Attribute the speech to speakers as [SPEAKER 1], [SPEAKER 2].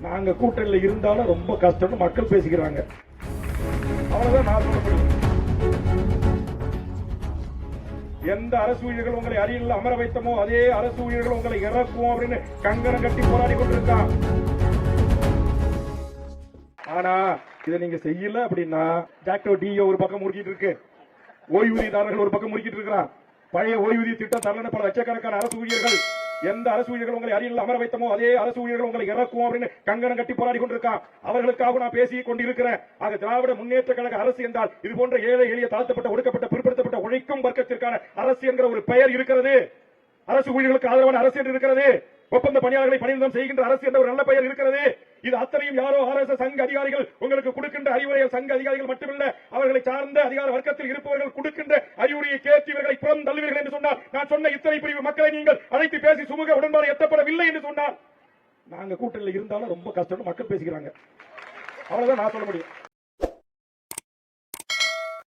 [SPEAKER 1] நாங்க கூட்டணியில் இருந்தாலும் ரொம்ப கஷ்டம்னு மக்கள் பேசிக்கிறாங்க. அவ்வளவுதான் நான் சொல்ல எந்த அரசு ஊழியர்கள் உங்களை அரியலில் அமர வைத்தமோ அதே அரசு ஊழியர்கள் உங்களை இறக்குவோம் அப்படின்னு கங்கணம் கட்டி போராடி கொண்டிருக்கான் ஆனா இதை நீங்க செய்யல அப்படின்னா டாக்டர் டிஓ ஒரு பக்கம் முறுக்கிட்டு இருக்கு. ஓய்வூதியதாரர்கள் ஒரு பக்கம் முறுக்கிட்டு இருக்கிறான் பழைய ஓய்வூதிய திட்டம் தரலன்னு பல லட்சக்கணக்கான அரசு ஊழியர்கள் எந்த அரசு ஊழியர்கள் உங்களை அரியலில் அமர வைத்தமோ அதே அரசு ஊழியர்கள் உங்களை இறக்கும் அப்படின்னு கங்கணம் கட்டி போராடி கொண்டிருக்கான். அவர்களுக்காக நான் பேசி கொண்டிருக்கிறேன். ஆக திராவிட முன்னேற்ற கழக அரசு என்றால் இது போன்ற ஏழை எளிய தாழ்த்தப்பட்ட ஒடுக்கப்பட்ட பிற்படுத்தப்பட்ட உழைக்கும் வர்க்கத்திற்கான அரசு என்கிற ஒரு பெயர் இருக்கிறது. அரசு ஊழியர்களுக்கு ஆதரவான அரசு என்று இருக்கிறது. ஒப்பந்த பணியாளர்களை பணிநிலம் செய்கின்ற அரசு என்ற ஒரு நல்ல பெயர் இருக்கிறது. இது அத்தனையும் யாரோ ஆர்எஸ்எஸ் சங்க அதிகாரிகள் உங்களுக்கு கொடுக்கின்ற அறிவுரைகள் சங்க அதிகாரிகள் மட்டுமல்ல. சார்ந்த அதிகார வர்க்கத்தில் இருப்பவர்கள் கொடுக்கின்ற அறிவுரையை கேட்டு இவர்களை புறம் தள்ளுவீர்கள் என்று சொன்னால் நான் சொன்ன இத்தனை பிரிவு மக்களை நீங்கள் அழைத்து பேசி சுமூக உடன்பாடு எட்டப்படவில்லை என்று சொன்னால் நாங்க கூட்டணியில் இருந்தாலும் ரொம்ப கஷ்டம் மக்கள் பேசிக்கிறாங்க. அவ்வளவுதான் நான் சொல்ல முடியும்.